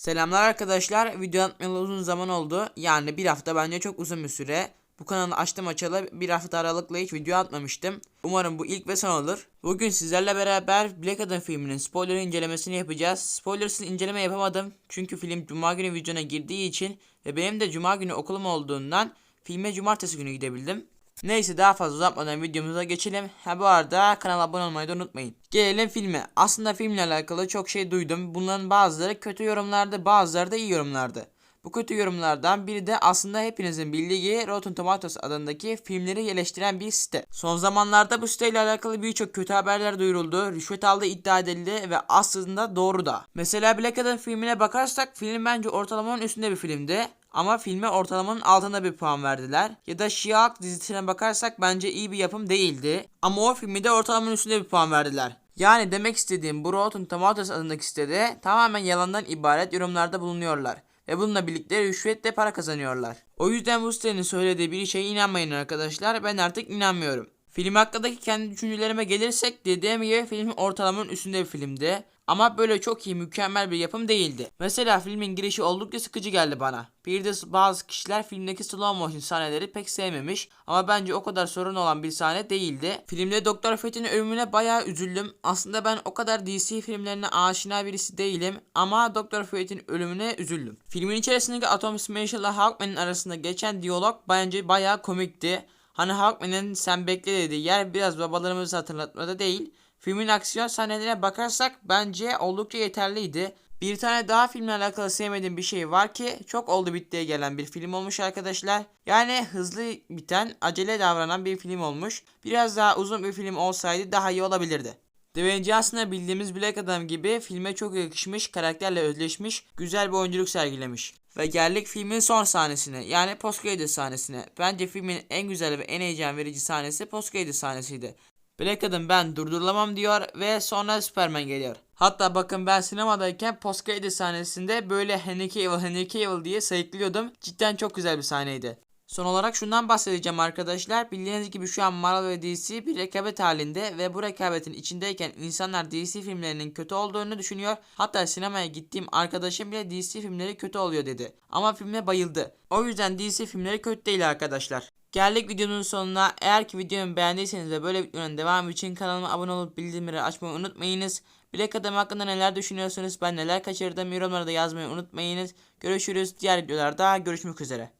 Selamlar arkadaşlar. Video atmayalı uzun zaman oldu. Yani bir hafta bence çok uzun bir süre. Bu kanalı açtım açalı bir hafta aralıkla hiç video atmamıştım. Umarım bu ilk ve son olur. Bugün sizlerle beraber Black Adam filminin spoiler incelemesini yapacağız. Spoilersız inceleme yapamadım. Çünkü film cuma günü vizyona girdiği için ve benim de cuma günü okulum olduğundan filme cumartesi günü gidebildim. Neyse daha fazla uzatmadan videomuza geçelim. Ha bu arada kanala abone olmayı da unutmayın. Gelelim filme. Aslında filmle alakalı çok şey duydum. Bunların bazıları kötü yorumlardı, bazıları da iyi yorumlardı. Bu kötü yorumlardan biri de aslında hepinizin bildiği Rotten Tomatoes adındaki filmleri eleştiren bir site. Son zamanlarda bu siteyle alakalı birçok kötü haberler duyuruldu. Rüşvet aldığı iddia edildi ve aslında doğru da. Mesela Black Adam filmine bakarsak film bence ortalamanın üstünde bir filmdi. Ama filme ortalamanın altında bir puan verdiler. Ya da She-Hulk dizisine bakarsak bence iyi bir yapım değildi. Ama o filmi de ortalamanın üstünde bir puan verdiler. Yani demek istediğim bu Rotten Tomatoes adındaki sitede tamamen yalandan ibaret yorumlarda bulunuyorlar. Ve bununla birlikte rüşvetle para kazanıyorlar. O yüzden bu sitenin söylediği bir şeye inanmayın arkadaşlar. Ben artık inanmıyorum. Film hakkındaki kendi düşüncelerime gelirsek dediğim gibi film ortalamanın üstünde bir filmdi. Ama böyle çok iyi mükemmel bir yapım değildi. Mesela filmin girişi oldukça sıkıcı geldi bana. Bir de bazı kişiler filmdeki slow motion sahneleri pek sevmemiş ama bence o kadar sorun olan bir sahne değildi. Filmde Doktor Fred'in ölümüne bayağı üzüldüm. Aslında ben o kadar DC filmlerine aşina birisi değilim ama Doktor Fred'in ölümüne üzüldüm. Filmin içerisindeki Atom Smash ile Hawkman'ın arasında geçen diyalog bence bayağı komikti. Hani Hawkman'ın sen bekle dediği yer biraz babalarımızı hatırlatmada değil. Filmin aksiyon sahnelerine bakarsak bence oldukça yeterliydi. Bir tane daha filmle alakalı sevmediğim bir şey var ki çok oldu bittiye gelen bir film olmuş arkadaşlar. Yani hızlı biten, acele davranan bir film olmuş. Biraz daha uzun bir film olsaydı daha iyi olabilirdi. Dwayne Johnson'a bildiğimiz Black Adam gibi filme çok yakışmış, karakterle özleşmiş, güzel bir oyunculuk sergilemiş. Ve geldik filmin son sahnesine yani post credit sahnesine. Bence filmin en güzel ve en heyecan verici sahnesi post credit sahnesiydi. Black Adam ben durdurulamam diyor ve sonra Superman geliyor. Hatta bakın ben sinemadayken post credit sahnesinde böyle Henry Cavill Henry Cavill diye sayıklıyordum. Cidden çok güzel bir sahneydi. Son olarak şundan bahsedeceğim arkadaşlar. Bildiğiniz gibi şu an Marvel ve DC bir rekabet halinde ve bu rekabetin içindeyken insanlar DC filmlerinin kötü olduğunu düşünüyor. Hatta sinemaya gittiğim arkadaşım bile DC filmleri kötü oluyor dedi. Ama filme bayıldı. O yüzden DC filmleri kötü değil arkadaşlar. Geldik videonun sonuna. Eğer ki videomu beğendiyseniz ve böyle videonun devamı için kanalıma abone olup bildirimleri açmayı unutmayınız. Black Adam hakkında neler düşünüyorsunuz? Ben neler kaçırdım? Yorumlarda yazmayı unutmayınız. Görüşürüz. Diğer videolarda görüşmek üzere.